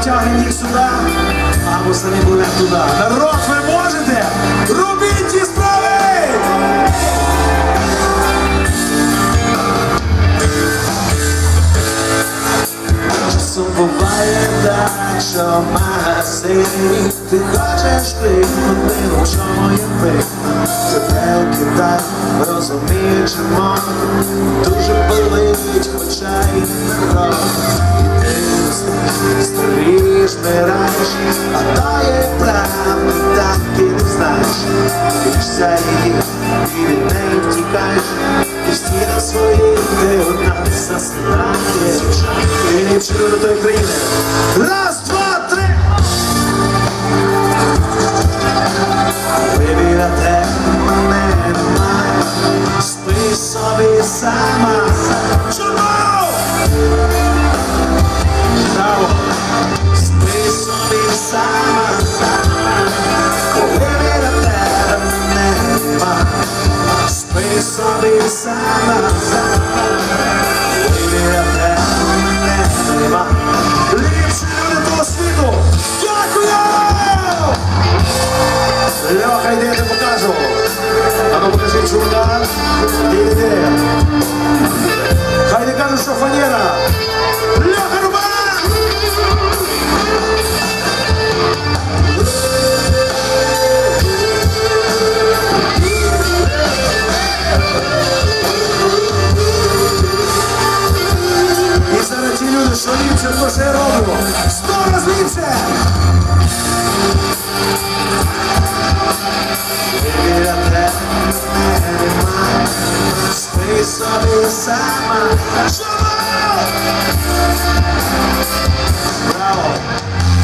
потягнемо їх сюди, або самі будемо туди. Народ, ви можете? Робіть ті справи! Часом буває так, що в магазині Ти хочеш крикнути, у чому є вина Тебе кидай, розуміємо Дуже болить, хоча й не рок І в стінах своїх ти одна засинаєш І ліпше до тої країни. Раз, собі люди, що ліпше, то ще робимо. Сто раз ліпше! Спи собі сама. Браво!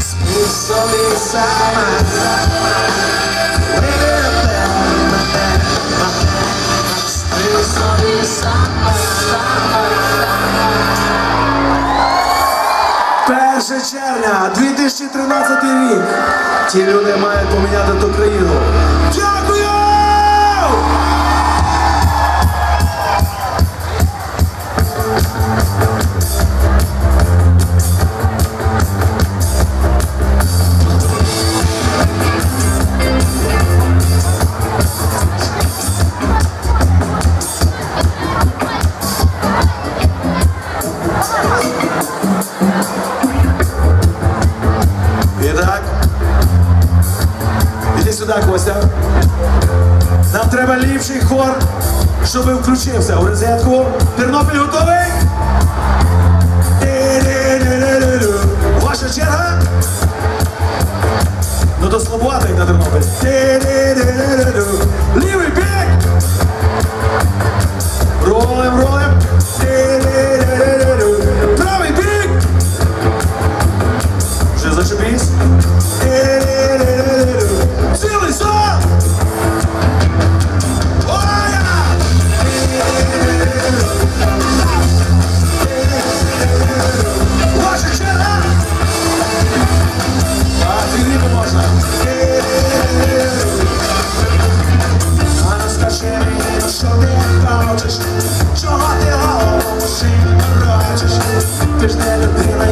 Спи собі сама. Червня 2013 рік. Ті люди мають поміняти ту країну. Сюди, Костя. Нам треба ліпший хор, щоб включився у розетку. Тернопіль готовий? Ваша черга? Ну то слабувати на Тернопіль. Лівий бік! Ролем. Ди-ди-ди-ди-ду. Правий бік! Вже зачепись. Ти ж не людина,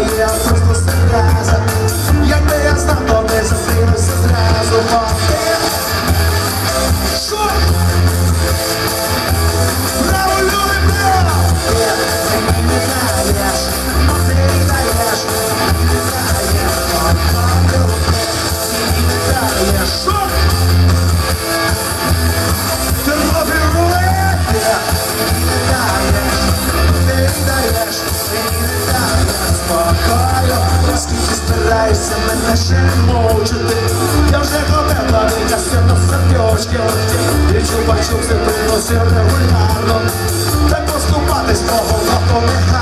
даєш наскільки стараюся, мене ще мучити, я вже готова витягся на сапьошки. І чупа-чуп все приносив регулярно. Так поступати з того, хто не